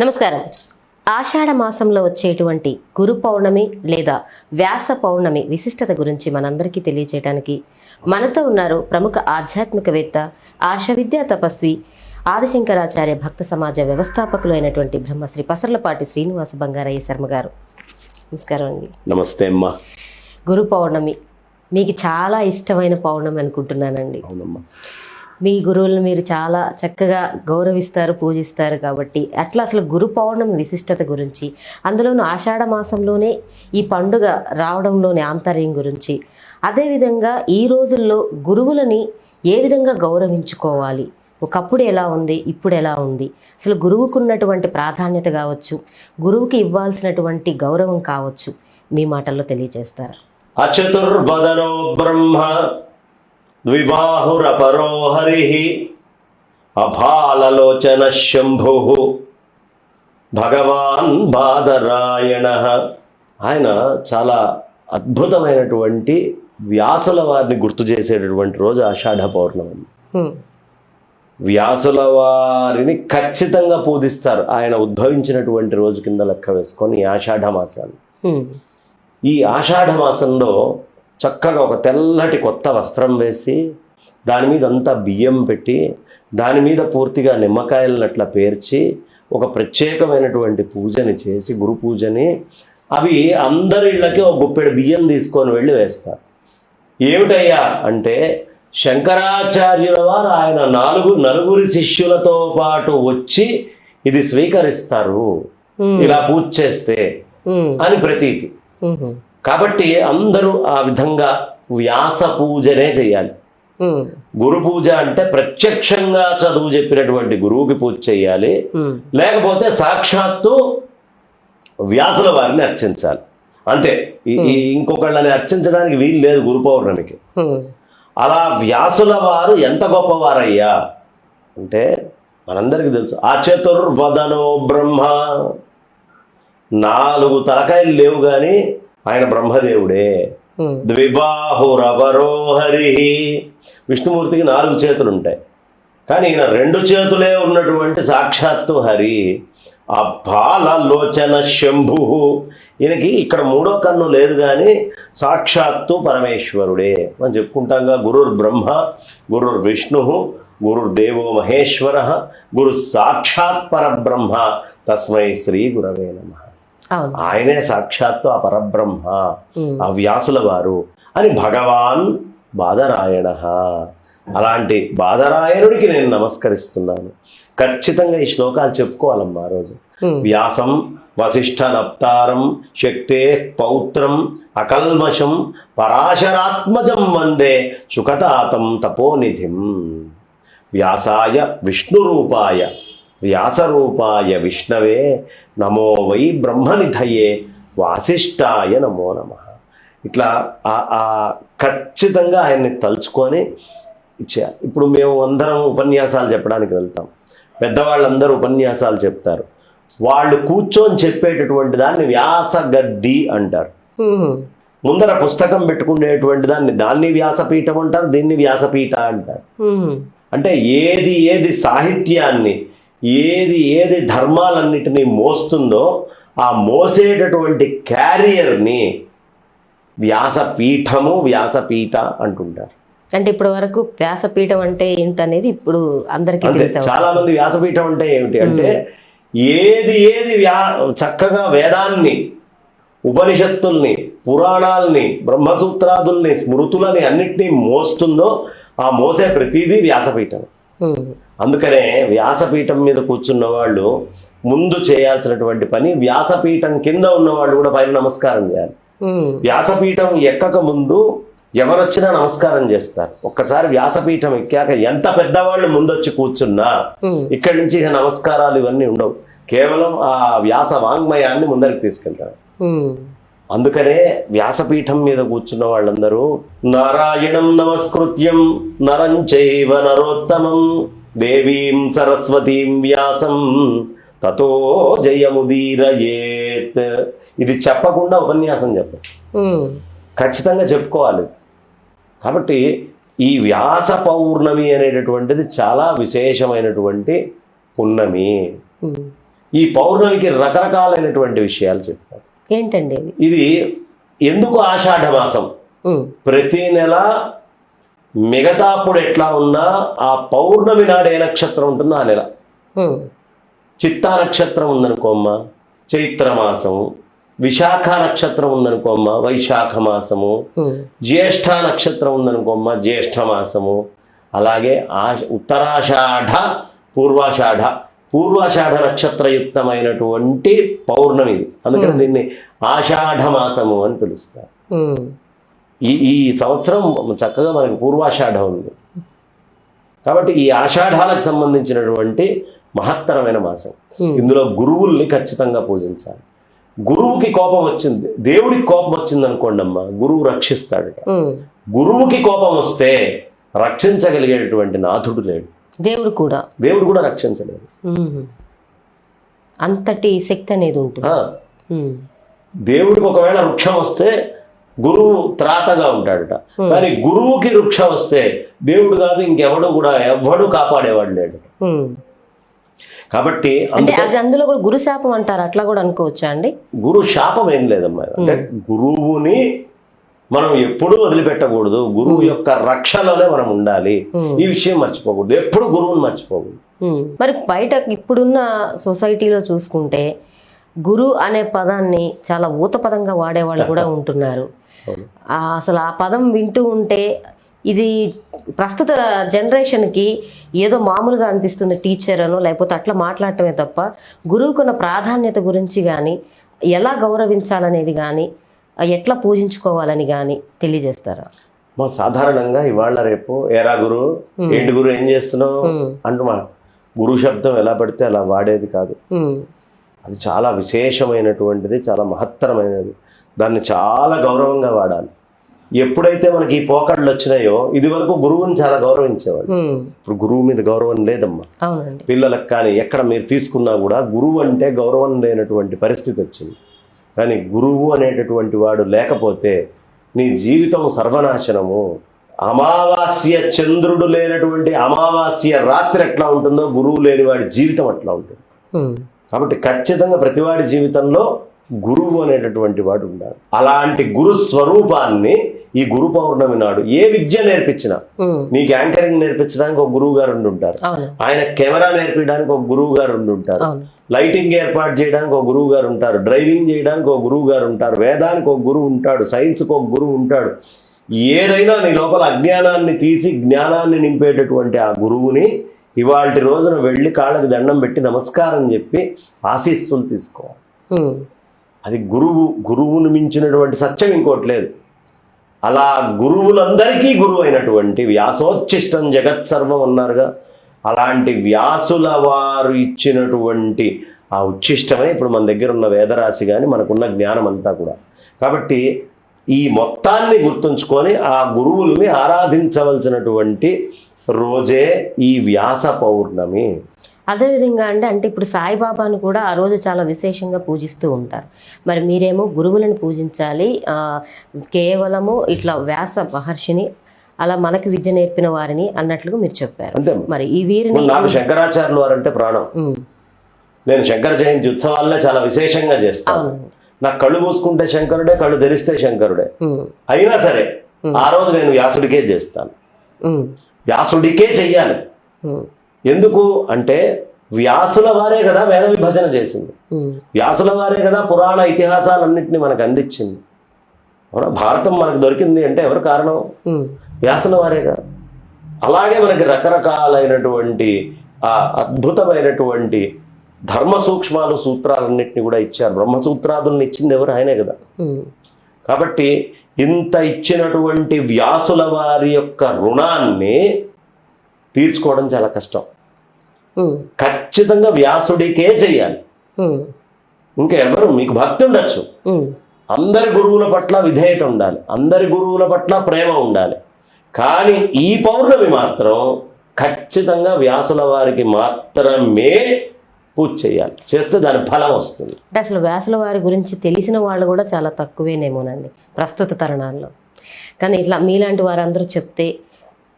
నమస్కారం. ఆషాఢ మాసంలో వచ్చేటువంటి గురు పౌర్ణమి లేదా వ్యాస పౌర్ణమి విశిష్టత గురించి మనందరికీ తెలియజేయడానికి మనతో ఉన్నారు ప్రముఖ ఆధ్యాత్మికవేత్త ఆశ విద్యా తపస్వి ఆదిశంకరాచార్య భక్త సమాజ వ్యవస్థాపకులు అయినటువంటి బ్రహ్మశ్రీ పసర్లపాటి శ్రీనివాస బంగారయ్య శర్మ గారు. నమస్కారం అండి. నమస్తే అమ్మా. గురు పౌర్ణమి. మీకు చాలా ఇష్టమైన పౌర్ణమి అనుకుంటున్నానండి. అవునమ్మా. మీ గురువులను మీరు చాలా చక్కగా గౌరవిస్తారు పూజిస్తారు కాబట్టి అట్లా అసలు గురు పౌర్ణమి విశిష్టత గురించి అందులోనూ ఆషాఢ మాసంలోనే ఈ పండుగ రావడంలోని ఆంతర్యం గురించి అదేవిధంగా ఈ రోజుల్లో గురువులని ఏ విధంగా గౌరవించుకోవాలి? ఒకప్పుడు ఎలా ఉంది? ఇప్పుడు ఎలా ఉంది? అసలు గురువుకున్నటువంటి ప్రాధాన్యత కావచ్చు గురువుకి ఇవ్వాల్సినటువంటి గౌరవం కావచ్చు మీ మాటల్లో తెలియజేస్తారు? అచతుర్వదనో బ్రహ్మ ద్విబాహురపరో హరి అభాలలోచన శంభు భగవాన్ బాదరాయణ ఆయన చాలా అద్భుతమైనటువంటి వ్యాసుల వారిని గుర్తు చేసేటటువంటి రోజు ఆషాఢ పౌర్ణమి. వ్యాసుల వారిని ఖచ్చితంగా పూజిస్తారు ఆయన ఉద్భవించినటువంటి రోజు కింద లెక్క వేసుకొని ఆషాఢ మాసాన్ని. ఈ ఆషాఢ మాసంలో చక్కగా ఒక తెల్లటి కొత్త వస్త్రం వేసి దాని మీద అంతా బియ్యం పెట్టి దాని మీద పూర్తిగా నిమ్మకాయలను అట్లా పేర్చి ఒక ప్రత్యేకమైనటువంటి పూజని చేసి గురు పూజని అవి అందరి ఇళ్ళకి ఒక గుప్పెడు బియ్యం తీసుకొని వెళ్ళి వేస్తారు ఏమిటయ్యా అంటే శంకరాచార్యుల వారు ఆయన నాలుగు నలుగురి శిష్యులతో పాటు వచ్చి ఇది స్వీకరిస్తారు. ఇలా పూజ చేస్తే. అని ప్రతీతి. కాబట్టి అందరూ ఆ విధంగా వ్యాస పూజనే చేయాలి. గురు పూజ అంటే ప్రత్యక్షంగా చదువు చెప్పినటువంటి గురువుకి పూజ చేయాలి. లేకపోతే సాక్షాత్తు వ్యాసుల వారిని అర్చించాలి. అంతే. ఇంకొకళ్ళని అర్చించడానికి వీలు లేదు గురు పౌర్ణమికి. అలా వ్యాసుల వారు ఎంత గొప్పవారయ్యా? అంటే మనందరికీ తెలుసు. అచతుర్వదనో బ్రహ్మ. నాలుగు తలకాయలు లేవు కానీ ఆయన బ్రహ్మదేవుడే. హ్మ్. ద్విబాహురవరో హరి విష్ణుమూర్తికి నాలుగు చేతులు ఉంటాయి కానీ ఈయన రెండు చేతులే ఉన్నటువంటి సాక్షాత్తు హరి. అబ్బాలలోచన శంభు. ఈయనకి ఇక్కడ మూడో కన్ను లేదు కానీ సాక్షాత్తు పరమేశ్వరుడే మనం చెప్పుకుంటాంగా గురుర్ బ్రహ్మ గురుర్ విష్ణు గురుర్ దేవో మహేశ్వర గురు సాక్షాత్ పరబ్రహ్మ. తస్మై శ్రీ గురవే నమః. ఆయనే సాక్షాత్తు ఆ పరబ్రహ్మ. ఆ వ్యాసుల వారు అని భగవాన్ బాదరాయణ. అలాంటి బాదరాయణుడికి నేను నమస్కరిస్తున్నాను. ఖచ్చితంగా ఈ శ్లోకాలు చెప్పుకోవాలమ్మా ఆ రోజు. వ్యాసం వశిష్ఠ నప్తారం శక్తే పౌత్రం అకల్మషం పరాశరాత్మజం వందే సుఖతాతం తపోనిధిం. వ్యాసాయ విష్ణురూపాయ వ్యాసరూపాయ విష్ణవే నమో వై బ్రహ్మనిధయే వాసిష్ఠాయ నమో నమ. ఇట్లా ఆ- ఆ ఖచ్చితంగా ఆయన్ని తలుచుకొని ఇచ్చేయాలి. ఇప్పుడు మేము అందరం ఉపన్యాసాలు చెప్పడానికి వెళ్తాం. పెద్దవాళ్ళందరూ ఉపన్యాసాలు చెప్తారు. వాళ్ళు కూర్చొని చెప్పేటటువంటి దాన్ని వ్యాసగద్ది అంటారు. ముందర పుస్తకం పెట్టుకునేటువంటి దాన్ని దాన్ని వ్యాసపీఠం అంటారు దీన్ని వ్యాసపీఠ అంటారు. అంటే ఏది ఏది సాహిత్యాన్ని ఏది ఏది ధర్మాలన్నిటినీ మోస్తుందో ఆ మోసేటటువంటి క్యారియర్ని వ్యాసపీఠము వ్యాసపీఠ అంటుంటారు. అంటే ఇప్పటి వరకు వ్యాసపీఠం అంటే ఏంటనేది ఇప్పుడు అందరికీ చాలా మంది వ్యాసపీఠం అంటే ఏమిటి అంటే ఏది ఏది వ్యా చక్కగా వేదాన్ని ఉపనిషత్తుల్ని పురాణాల్ని బ్రహ్మసూత్రాదుల్ని స్మృతులని అన్నిటినీ మోస్తుందో ఆ మోసే ప్రతిదీ వ్యాసపీఠం. అందుకనే వ్యాసపీఠం మీద కూర్చున్న వాళ్ళు ముందు చేయాల్సినటువంటి పని వ్యాసపీఠం కింద ఉన్న వాళ్ళు కూడా పైన నమస్కారం చేయాలి. వ్యాసపీఠం ఎక్కక ముందు ఎవరొచ్చినా నమస్కారం చేస్తారు ఒక్కసారి వ్యాసపీఠం ఎక్కాక ఎంత పెద్దవాళ్ళు ముందొచ్చి కూర్చున్నా. ఇక్కడి నుంచి నమస్కారాలు ఇవన్నీ ఉండవు కేవలం ఆ వ్యాస వాంగ్మయాన్ని ముందరికి తీసుకెళ్తారు. అందుకనే వ్యాసపీఠం మీద కూర్చున్న వాళ్ళందరూ నారాయణం నమస్కృత్యం నరం చైవ నరోత్తమం దేవీం సరస్వతీం వ్యాసం. తతో జయముదీరయేత్. ఇది చెప్పకుండా ఉపన్యాసం చెప్పరు. హ్మ్. ఖచ్చితంగా చెప్పుకోవాలి. కాబట్టి ఈ వ్యాస పౌర్ణమి అనేటటువంటిది చాలా విశేషమైనటువంటి పున్నమి. ఈ పౌర్ణమికి రకరకాలైనటువంటి విషయాలు చెప్పారు ఏంటండి ఇది ఎందుకు ఆషాఢ మాసం? ప్రతి నెల మిగతా అప్పుడు ఎట్లా ఉన్నా ఆ పౌర్ణమి నాడు ఏ నక్షత్రం ఉంటుందో ఆ నెల. చిత్తా నక్షత్రం ఉందనుకోమ్మా చైత్ర మాసము విశాఖ నక్షత్రం ఉందనుకోమ్మా వైశాఖ మాసము జ్యేష్ఠ నక్షత్రం ఉందనుకోమ్మా జ్యేష్ఠ మాసము అలాగే ఆష ఉత్తరాషాఢ పూర్వాషాఢ. పూర్వాషాఢ నక్షత్రయుక్తమైనటువంటి పౌర్ణమి. అందుకని దీన్ని ఆషాఢ మాసము అని పిలుస్తారు. ఈ ఈ సంవత్సరం చక్కగా మనకి పూర్వాషాఢ ఉంది. కాబట్టి ఈ ఆషాఢాలకు సంబంధించినటువంటి మహత్తరమైన మాసం. ఇందులో గురువుల్ని ఖచ్చితంగా పూజించాలి. గురువుకి కోపం వచ్చింది. దేవుడికి కోపం వచ్చింది అనుకోండి అమ్మా గురువు రక్షిస్తాడట ఉమ్. గురువుకి కోపం వస్తే రక్షించగలిగేటువంటి నాథుడు లేడు. దేవుడు కూడా. దేవుడు కూడా రక్షించలేడు. అంతటి శక్తి అనేది ఉంటుంది. దేవుడికి ఒకవేళ వృక్షం వస్తే గురువు త్రాతగా ఉంటాడట. కానీ గురువుకి వృక్షం వస్తే దేవుడు కాదు ఇంకెవడు కూడా ఎవడు కాపాడేవాడు లేడు. కాబట్టి అందులో కూడా గురు శాపం అంటారు అట్లా కూడా అనుకోవచ్చా అండి? గురు శాపం ఏం లేదమ్మా. అంటే గురువుని మనం ఎప్పుడూ వదిలిపెట్టకూడదు. గురువు యొక్క రక్షణలోనే మనం ఉండాలి. ఈ విషయం మర్చిపోకూడదు. ఎప్పుడు గురువుని మర్చిపోకూడదు. మరి బయట ఇప్పుడున్న సొసైటీలో చూసుకుంటే గురు అనే పదాన్ని చాలా ఊత పదంగా వాడేవాళ్ళు కూడా ఉంటున్నారు. అసలు ఆ పదం వింటూ ఉంటే ఇది ప్రస్తుత జనరేషన్కి ఏదో మామూలుగా అనిపిస్తుంది టీచర్ అనో లేకపోతే అట్లా మాట్లాడటమే తప్ప గురువుకున్న ప్రాధాన్యత గురించి కానీ ఎలా గౌరవించాలనేది కానీ ఎట్లా పూజించుకోవాలని కానీ తెలియజేస్తారా? మా సాధారణంగా ఇవాళ రేపు ఏరా గురు ఏంటి గురు ఏం చేస్తున్నావు ఉమ్, అంటుమా గురు శబ్దం ఎలా పడితే అలా వాడేది కాదు. అది చాలా విశేషమైనటువంటిది చాలా మహత్తరమైనది. దాన్ని చాలా గౌరవంగా వాడాలి. ఎప్పుడైతే మనకి ఈ పోకళ్ళు వచ్చినాయో ఇది వరకు గురువుని చాలా గౌరవించేవాళ్ళు. ఉమ్. ఇప్పుడు గురువు మీద గౌరవం లేదమ్మా. పిల్లలకు కానీ ఎక్కడ మీరు తీసుకున్నా కూడా గురువు అంటే గౌరవం లేనటువంటి పరిస్థితి వచ్చింది. కానీ గురువు అనేటటువంటి వాడు లేకపోతే నీ జీవితం సర్వనాశనము. అమావాస్య చంద్రుడు లేనటువంటి అమావాస్య రాత్రి ఎట్లా ఉంటుందో గురువు లేని వాడి జీవితం అట్లా ఉంటుంది. కాబట్టి ఖచ్చితంగా ప్రతివాడి జీవితంలో గురువు అనేటటువంటి వాడు ఉండాలి. అలాంటి గురు స్వరూపాన్ని ఈ గురు పౌర్ణమి నాడు ఏ విద్య నేర్పించినా. నీకు యాంకరింగ్ నేర్పించడానికి ఒక గురువు గారు ఉంటారు. ఆయన కెమెరా నేర్పించడానికి ఒక గురువు గారు ఉంటారు. లైటింగ్ ఏర్పాటు చేయడానికి ఒక గురువు గారు ఉంటారు. డ్రైవింగ్ చేయడానికి ఒక గురువు గారు ఉంటారు. వేదానికి ఒక గురువు ఉంటాడు. సైన్స్కి ఒక గురువు ఉంటాడు. ఏదైనా నీ లోపల అజ్ఞానాన్ని తీసి జ్ఞానాన్ని నింపేటటువంటి ఆ గురువుని ఇవాళ రోజున వెళ్ళి కాళ్ళకి దండం పెట్టి నమస్కారం చెప్పి ఆశీస్సులు తీసుకోవాలి. అది గురువు గురువును మించినటువంటి సత్యం ఇంకోటి లేదు. అలా గురువులందరికీ గురువు అయినటువంటి వ్యాసోచ్ఛిష్టం జగత్ సర్వం అన్నారుగా. అలాంటి వ్యాసుల వారు ఇచ్చినటువంటి ఆ ఉచ్ఛిష్టమే ఇప్పుడు మన దగ్గర ఉన్న వేదరాశి కానీ మనకున్న జ్ఞానం అంతా కూడా. కాబట్టి ఈ మొత్తాన్ని గుర్తుంచుకొని ఆ గురువుల్ని ఆరాధించవలసినటువంటి రోజే ఈ వ్యాస పౌర్ణమి. అదేవిధంగా అంటే అంటే ఇప్పుడు సాయిబాబాను కూడా ఆ రోజు చాలా విశేషంగా పూజిస్తూ ఉంటారు. మరి మీరేమో గురువులను పూజించాలి కేవలము ఇట్లా వ్యాస మహర్షిని అలా మనకి విద్య నేర్పిన వారిని అన్నట్లుగా మీరు చెప్పారు. మరి ఈ వీరిని నాకు శంకరాచార్యులు వారంటే ప్రాణం. ఉమ్, నేను శంకర జయంతి ఉత్సవాలనే చాలా విశేషంగా చేస్తాను నాకు కళ్ళు మూసుకుంటే శంకరుడే కళ్ళు తెరిస్తే శంకరుడే. అయినా సరే ఆ రోజు నేను వ్యాసుడికే చేస్తాను. వ్యాసుడికే చెయ్యాలి. ఎందుకు అంటే వ్యాసుల వారే కదా వేద విభజన చేసింది. వ్యాసుల వారే కదా పురాణ ఇతిహాసాలన్నింటినీ మనకు అందించింది. అవునా? భారతం మనకు దొరికింది అంటే ఎవరు కారణం? వ్యాసుల వారేగా అలాగే మనకి రకరకాలైనటువంటి ఆ అద్భుతమైనటువంటి ధర్మ సూక్ష్మాలు సూత్రాలన్నింటినీ కూడా ఇచ్చారు. బ్రహ్మసూత్రాదుల్ని ఇచ్చింది ఎవరు? ఆయనే కదా. కాబట్టి ఇంత ఇచ్చినటువంటి వ్యాసుల వారి యొక్క రుణాన్ని తీర్చుకోవడం చాలా కష్టం. ఖచ్చితంగా వ్యాసుడికే చెయ్యాలి. ఉమ్, ఇంకా ఎవరు మీకు భక్తి ఉండొచ్చు. అందరి గురువుల పట్ల విధేయత ఉండాలి. అందరి గురువుల పట్ల ప్రేమ ఉండాలి. కానీ ఈ పౌర్ణమి మాత్రం ఖచ్చితంగా వ్యాసుల వారికి మాత్రమే పూజ చేయాలి చేస్తే దాని ఫలం వస్తుంది. అంటే అసలు వ్యాసుల వారి గురించి తెలిసిన వాళ్ళు కూడా చాలా తక్కువేనేమోనండి. ప్రస్తుత తరుణాల్లో. కానీ ఇట్లా మీలాంటి వారందరూ చెప్తే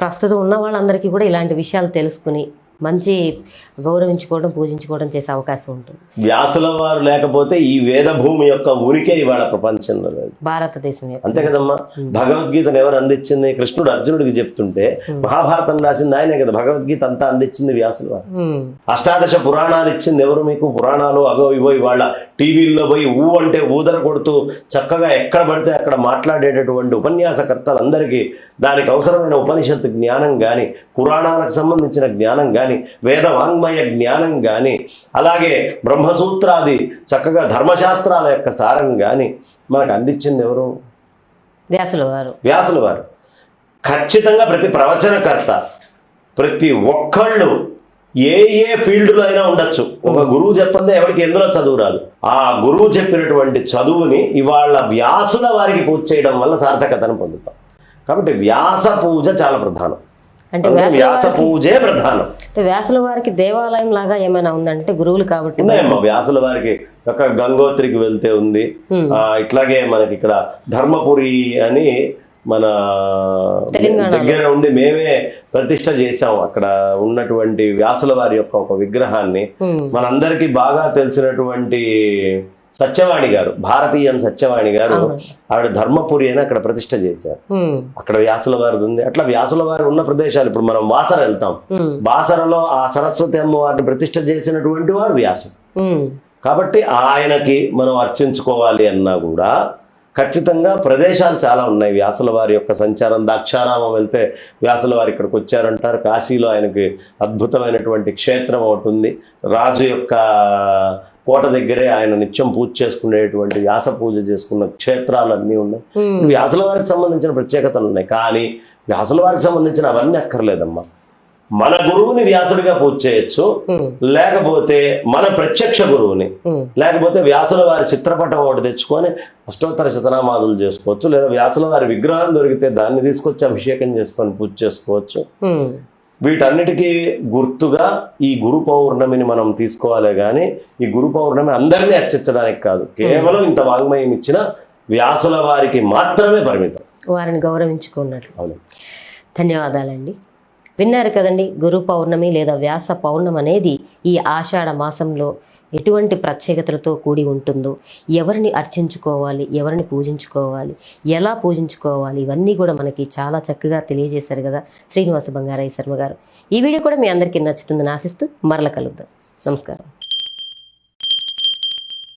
ప్రస్తుతం ఉన్న వాళ్ళందరికీ కూడా ఇలాంటి విషయాలు తెలుసుకుని మంచి గౌరవించుకోవడం పూజించుకోవడం చేసే అవకాశం ఉంటుంది. వ్యాసుల వారు లేకపోతే ఈ వేద భూమి యొక్క ఉనికి ఇవాళ ప్రపంచంలో లేదు. భారతదేశం అంతే కదమ్మా? భగవద్గీతను ఎవరు అందించింది? కృష్ణుడు అర్జునుడికి చెప్తుంటే మహాభారతం రాసింది ఆయనే కదా భగవద్గీత అంతా అందించింది వ్యాసుల వారు. అష్టాదశ పురాణాలు ఇచ్చింది ఎవరు మీకు? పురాణాలు అవో ఇవో ఇవాళ టీవీల్లో పోయి ఊ అంటే ఊదర కొడుతూ చక్కగా ఎక్కడ పడితే అక్కడ మాట్లాడేటటువంటి ఉపన్యాసకర్తలందరికీ దానికి అవసరమైన ఉపనిషత్తు జ్ఞానం కానీ పురాణాలకు సంబంధించిన జ్ఞానం కానీ వేద వాంగ్మయ జ్ఞానం కానీ అలాగే బ్రహ్మసూత్రాది చక్కగా ధర్మశాస్త్రాల యొక్క సారం కానీ మనకు అందించింది ఎవరు? వ్యాసుల వారు. వ్యాసుల వారు. ఖచ్చితంగా ప్రతి ప్రవచనకర్త ప్రతి ఒక్కళ్ళు ఏ ఏ ఫీల్డ్లో అయినా ఉండొచ్చు. ఒక గురువు చెప్పందే ఎవరికి ఎందులో చదువు రాదు. ఆ గురువు చెప్పినటువంటి చదువుని ఇవాళ వ్యాసుల వారికి పూజ చేయడం వల్ల సార్థకతను పొందుతాం. కాబట్టి వ్యాస పూజ చాలా ప్రధానం. అంటే వ్యాస పూజే ప్రధానం. అంటే వ్యాసుల వారికి దేవాలయం లాగా ఏమైనా ఉందంటే గురువులు కాబట్టి వ్యాసుల వారికి ఒక గంగోత్రికి వెళ్తే ఉంది. ఆ, ఇట్లాగే మనకి ఇక్కడ ధర్మపురి అని మన. దగ్గర ఉండి మేమే ప్రతిష్ట చేశాం. అక్కడ ఉన్నటువంటి వ్యాసుల వారి యొక్క ఒక విగ్రహాన్ని. మనందరికీ బాగా తెలిసినటువంటి సత్యవాణి గారు భారతీయం సత్యవాణి గారు ఆవిడ ధర్మపురి అని అక్కడ ప్రతిష్ట చేశారు. అక్కడ వ్యాసుల వారిది ఉంది. అట్లా వ్యాసుల వారు ఉన్న ప్రదేశాలు ఇప్పుడు మనం బాసర వెళ్తాం. ఉమ్, బాసరలో ఆ సరస్వతి అమ్మవారిని ప్రతిష్ట చేసినటువంటి వాడు వ్యాసుడు. కాబట్టి ఆయనకి మనం అర్చించుకోవాలి అన్నా కూడా ఖచ్చితంగా ప్రదేశాలు చాలా ఉన్నాయి. వ్యాసుల వారి యొక్క సంచారం దాక్షారామం వెళ్తే వ్యాసుల వారు ఇక్కడికి వచ్చారంటారు. కాశీలో ఆయనకి అద్భుతమైనటువంటి క్షేత్రం ఒకటి ఉంది. రాజు యొక్క కోట దగ్గరే ఆయన నిత్యం పూజ చేసుకునేటువంటి వ్యాస పూజ చేసుకున్న క్షేత్రాలు అన్నీ ఉన్నాయి. వ్యాసుల వారికి సంబంధించిన ప్రత్యేకతలు ఉన్నాయి. కానీ వ్యాసుల వారికి సంబంధించిన అవన్నీ అక్కర్లేదమ్మా. మన గురువుని వ్యాసుడిగా పూజ చేయొచ్చు. లేకపోతే మన ప్రత్యక్ష గురువుని. లేకపోతే వ్యాసుల వారి చిత్రపటం ఒకటి తెచ్చుకొని అష్టోత్తర శతనామాదులు చేసుకోవచ్చు. లేదా వ్యాసుల వారి విగ్రహం దొరికితే దాన్ని తీసుకొచ్చి అభిషేకం చేసుకొని పూజ చేసుకోవచ్చు. వీటన్నిటికీ గుర్తుగా ఈ గురు పౌర్ణమిని మనం తీసుకోవాలే కానీ ఈ గురు పౌర్ణమి అందరినీ అర్చించడానికి కాదు. కేవలం ఇంత వాంగ్మయం ఇచ్చిన వ్యాసుల వారికి మాత్రమే పరిమితం. వారిని గౌరవించుకున్నట్లు అవును. ధన్యవాదాలండి. విన్నారు కదండి గురు పౌర్ణమి లేదా వ్యాస పౌర్ణమి అనేది ఈ ఆషాఢ మాసంలో ఎటువంటి ప్రత్యేకతలతో కూడి ఉంటుందో ఎవరిని అర్చించుకోవాలి ఎవరిని పూజించుకోవాలి ఎలా పూజించుకోవాలి ఇవన్నీ కూడా మనకి చాలా చక్కగా తెలియజేశారు కదా శ్రీనివాస బంగారాయ శర్మ గారు. ఈ వీడియో కూడా మీ అందరికీ నచ్చుతుందని ఆశిస్తూ మరల కలుద్దాం. నమస్కారం.